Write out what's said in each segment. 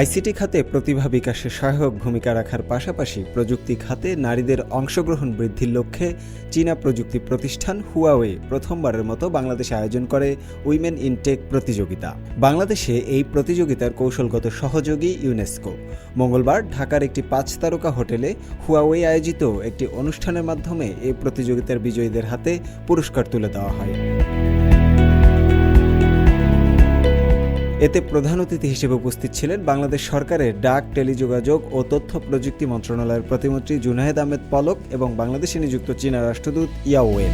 ICT খাতে প্রতিভা বিকাশে সহায়ক ভূমিকা রাখার পাশাপাশি প্রযুক্তি খাতে নারীদের অংশগ্রহণ বৃদ্ধির লক্ষ্যে চীনা প্রযুক্তি প্রতিষ্ঠান হুয়াওয়ে প্রথমবারের মতো বাংলাদেশে আয়োজন করে উইমেন ইন টেক প্রতিযোগিতা। বাংলাদেশে এই প্রতিযোগিতার কৌশলগত সহযোগী ইউনেস্কো। মঙ্গলবার ঢাকার একটি পাঁচ তারকা হোটেলে হুয়াওয়ে আয়োজিত একটি অনুষ্ঠানের মাধ্যমে এই প্রতিযোগিতার বিজয়ীদের হাতে পুরস্কার তুলে দেওয়া হয়। এতে প্রধান অতিথি হিসেবে উপস্থিত ছিলেন বাংলাদেশ সরকারের ডাক, টেলিযোগাযোগ ও তথ্য প্রযুক্তি মন্ত্রণালয়ের প্রতিমন্ত্রী জুনাহেদ আহমেদ পলক এবং বাংলাদেশে নিযুক্ত চীনা রাষ্ট্রদূত ইয়াওয়েন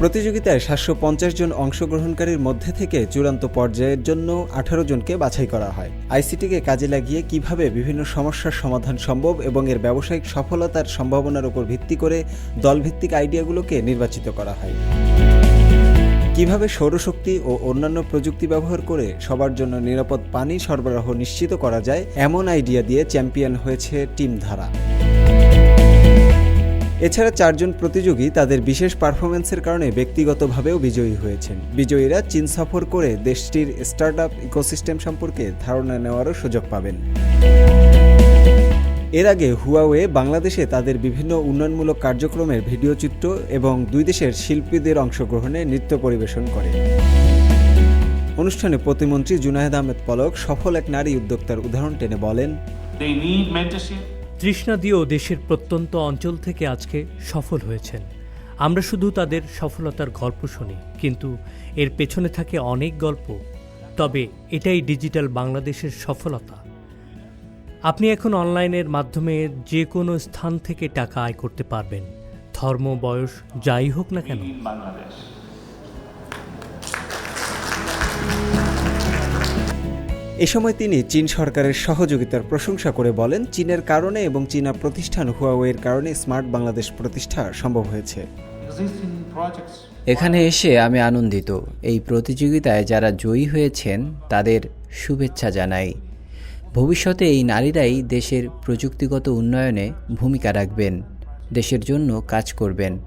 প্রতিযোগিতায় সাতশো পঞ্চাশ জন অংশগ্রহণকারীর মধ্যে থেকে চূড়ান্ত পর্যায়ের জন্য আঠারো জনকে বাছাই করা হয়। আইসিটিকে কাজে লাগিয়ে কীভাবে বিভিন্ন সমস্যার সমাধান সম্ভব এবং এর ব্যবসায়িক সফলতার সম্ভাবনার উপর ভিত্তি করে দলভিত্তিক আইডিয়াগুলোকে নির্বাচিত করা হয়। কীভাবে সৌরশক্তি ও অন্যান্য প্রযুক্তি ব্যবহার করে সবার জন্য নিরাপদ পানি সরবরাহ নিশ্চিত করা যায়, এমন আইডিয়া দিয়ে চ্যাম্পিয়ন হয়েছে টিম ধারা। এছাড়া চারজন প্রতিযোগী তাদের বিশেষ পারফরমেন্সের কারণে ব্যক্তিগতভাবেও বিজয়ী হয়েছেন। বিজয়ীরা চীন সফর করে দেশটির স্টার্টআপ ইকোসিস্টেম সম্পর্কে ধারণা নেওয়ারও সুযোগ পাবেন। এর আগে হুয়াওয়ে বাংলাদেশে তাদের বিভিন্ন উন্নয়নমূলক কার্যক্রমের ভিডিও চিত্র এবং দুই দেশের শিল্পীদের অংশগ্রহণে নৃত্য পরিবেশন করে। অনুষ্ঠানে প্রতিমন্ত্রী জুনায়েদ আহমেদ পলক সফল এক নারী উদ্যোক্তার উদাহরণ টেনে বলেন তৃষ্ণা দিয়েও দেশের প্রত্যন্ত অঞ্চল থেকে আজকে সফল হয়েছেন। আমরা শুধু তাদের সফলতার গল্প শুনি কিন্তু এর পেছনে থাকে অনেক গল্প। তবে এটাই ডিজিটাল বাংলাদেশের সফলতা। আপনি এখন অনলাইনের মাধ্যমে যে কোনো স্থান থেকে টাকা আয় করতে পারবেন। ধর্ম বয়স যাই হোক না কেন। এ সময় তিনি চীন সরকারের সহযোগিতার প্রশংসা করে বলেন চীনের কারণে এবং চীনা প্রতিষ্ঠান হুয়াওয়ের কারণে স্মার্ট বাংলাদেশ প্রতিষ্ঠা সম্ভব হয়েছে। এখানে এসে আমি আনন্দিত। এই প্রতিযোগিতায় যারা জয়ী হয়েছেন তাদের শুভেচ্ছা জানাই। ভবিষ্যতে এই নারীরাই দেশের প্রযুক্তিগত উন্নয়নে ভূমিকা রাখবেন, দেশের জন্য কাজ করবেন।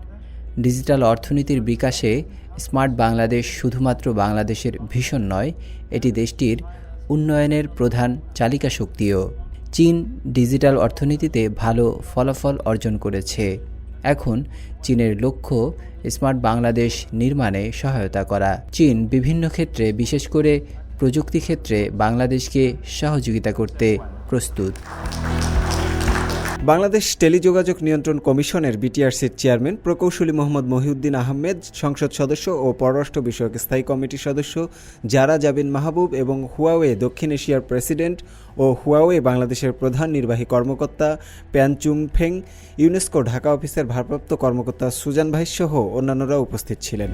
ডিজিটাল অর্থনীতির বিকাশে স্মার্ট বাংলাদেশ শুধুমাত্র বাংলাদেশের ভীষণ নয়, এটি দেশটির উন্নয়নের প্রধান চালিকা শক্তিও। চীন ডিজিটাল অর্থনীতিতে ভালো ফলাফল অর্জন করেছে। এখন চীনের লক্ষ্য স্মার্ট বাংলাদেশ নির্মাণে সহায়তা করা। চীন বিভিন্ন ক্ষেত্রে বিশেষ করে প্রযুক্তি ক্ষেত্রে বাংলাদেশকে সহযোগিতা করতে প্রস্তুত। বাংলাদেশ টেলিযোগাযোগ নিয়ন্ত্রণ কমিশনের বিটিআরসির চেয়ারম্যান প্রকৌশলী মোহাম্মদ মহিউদ্দিন আহমেদ, সংসদ সদস্য ও পররাষ্ট্র বিষয়ক স্থায়ী কমিটির সদস্য জারা জাবিন মাহবুব এবং হুয়াওয়ে দক্ষিণ এশিয়ার প্রেসিডেন্ট ও হুয়াওয়ে বাংলাদেশের প্রধান নির্বাহী কর্মকর্তা প্যানচুং ফেং, ইউনেস্কো ঢাকা অফিসের ভারপ্রাপ্ত কর্মকর্তা সুজান ভাই সহ অন্যান্যরা উপস্থিত ছিলেন।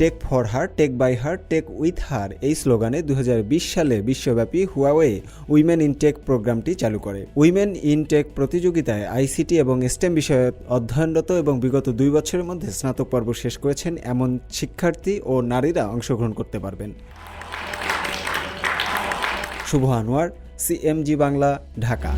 Tech for her tech by her tech with her এই স্লোগানে দু হাজার বিশ সালে বিশ্বব্যাপী হুয়াওয়ে উইমেন ইন টেক প্রোগ্রামটি চালু করে। উইমেন ইন টেক প্রতিযোগিতায় আইসিটি এবং স্টেম বিষয়ে অধ্যয়নরত এবং বিগত দুই বছরের মধ্যে স্নাতক পর্ব শেষ করেছেন এমন শিক্ষার্থী ও নারীরা অংশগ্রহণ করতে পারবেন। শুভ আনোয়ার সিএমজি বাংলা, ঢাকা।